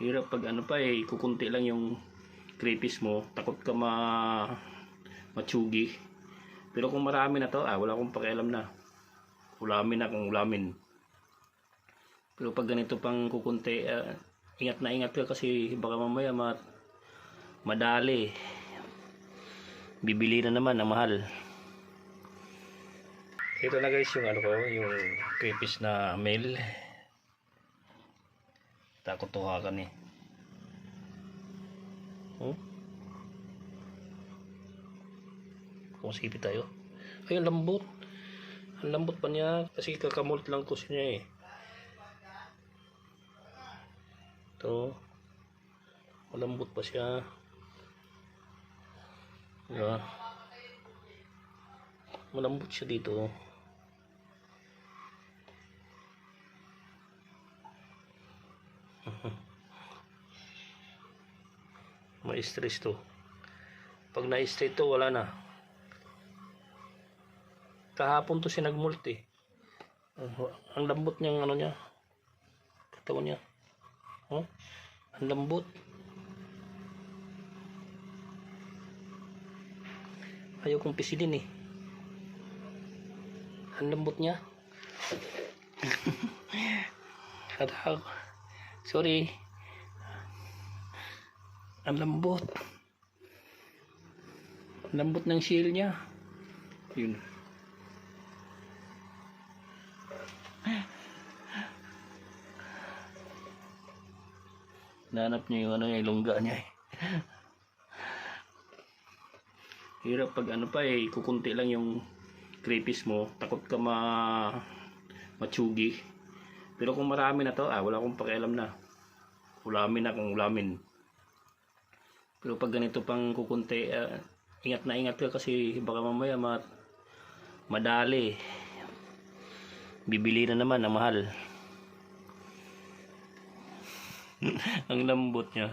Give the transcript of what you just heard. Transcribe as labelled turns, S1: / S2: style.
S1: Hirap pag ano pa eh, kukunti lang yung crayfish mo, takot ka ma matsugi. Pero kung marami na to, ah, wala akong pakialam na. Ulamin na kung ulamin. Pero pag ganito pang kukunti, ah, ingat na ingat ka kasi baka mamaya ma madali. Bibili na naman ang mahal. Ito na guys yung ano ko, yung crayfish na male. Takot tuhakan eh. Hmm? Kung sipit tayo. Ay, ang lambot. Ang lambot pa niya. Kasi kakamult lang to siya eh. Ito. Malambot pa siya. Diba? Malambot siya dito. May stress to. Pag na-stress to, wala na. Kahapon to siya nagmulti. Ang- lambot niyang ano niya. Katawan niya. Oh, ang lambot. Ayaw kong pisilin eh. Ang lambot niya. Sorry. Ang lambot. Lambot ng shell niya. Yun. Nanap niya yung ano yung lungga niya eh. Hirap pag ano pa eh, kukunti lang yung crayfish mo, takot ka ma matsugi. Pero kung marami na to, ah, wala akong pakialam na. Ulamin na kung ulamin. Pero pag ganito pang kukunti, ah, ingat na ingat ka kasi baka mamaya ma madali. Bibili na naman ang mahal. ang lambot niya.